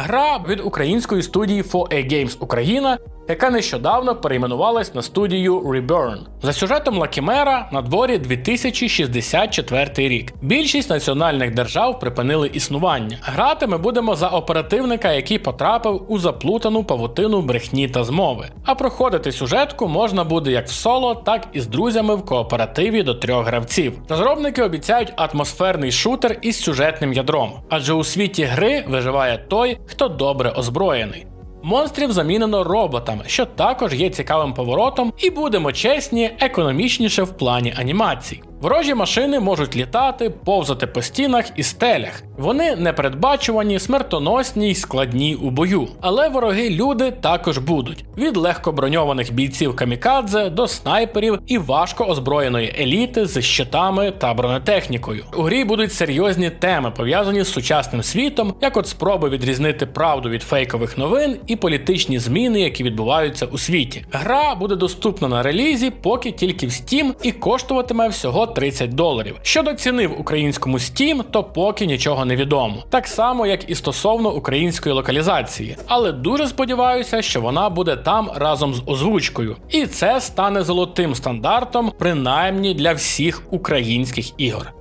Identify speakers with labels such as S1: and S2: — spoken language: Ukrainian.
S1: Гра від української студії 4A Games Україна, яка нещодавно перейменувалась на студію Reburn. За сюжетом Лакімера на дворі 2064 рік. Більшість національних держав припинили існування. Грати ми будемо за оперативника, який потрапив у заплутану павутину брехні та змови. А проходити сюжетку можна буде як в соло, так і з друзями в кооперативі до трьох гравців. Розробники обіцяють атмосферний шутер із сюжетним ядром, адже у світі гри виживає той, хто добре озброєний. Монстрів замінено роботами, що також є цікавим поворотом, і будемо чесні, економічніше в плані анімацій. Ворожі машини можуть літати, повзати по стінах і стелях. Вони непередбачувані, смертоносні й складні у бою. Але вороги люди також будуть: від легко броньованих бійців камікадзе до снайперів і важко озброєної еліти з щитами та бронетехнікою. У грі будуть серйозні теми, пов'язані з сучасним світом, як от спроби відрізнити правду від фейкових новин і політичні зміни, які відбуваються у світі. Гра буде доступна на релізі, поки тільки в Steam і коштуватиме всього 30 доларів. Щодо ціни в українському Steam, то поки нічого не відомо. Так само, як і стосовно української локалізації. Але дуже сподіваюся, що вона буде там разом з озвучкою. І це стане золотим стандартом, принаймні для всіх українських ігор.